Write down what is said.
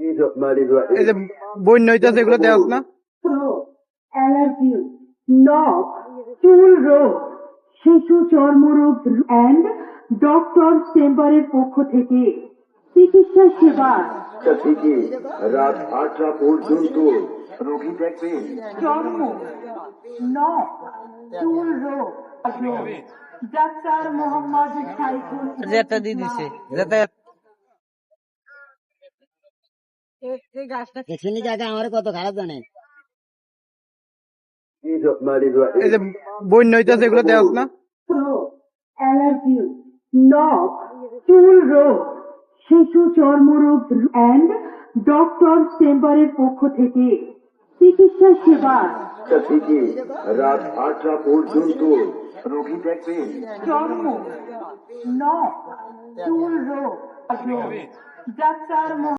এই যে বন্য হইতেছে এগুলো দেওয়া না? অ্যালার্জি নখ চুল রোগ শিশু চর্মরোগ অ্যান্ড ডক্টর চেম্বারের পক্ষ থেকে চিকিৎসা সেবা। থেকে রাত আটটা পর্যন্ত রোগী দেখবেন চর্ম নখ চুল রোগ ডাক্তার মোহাম্মদ সাইফুল যেটা দিয়ে দিছে দেখছেন জায়গা আমার কত খারাপ জানে। এই যে বন্য হইতেছে এগুলো দেওয়া না। অ্যালার্জি নখ চুল রোগ শিশু চর্মরোগ অ্যান্ড ডক্টর চেম্বারের পক্ষ থেকে চিকিৎসা সেবা। থেকে রাত আটটা পর্যন্ত রোগী দেখবেন চর্ম চুল রোগ ডাক্তার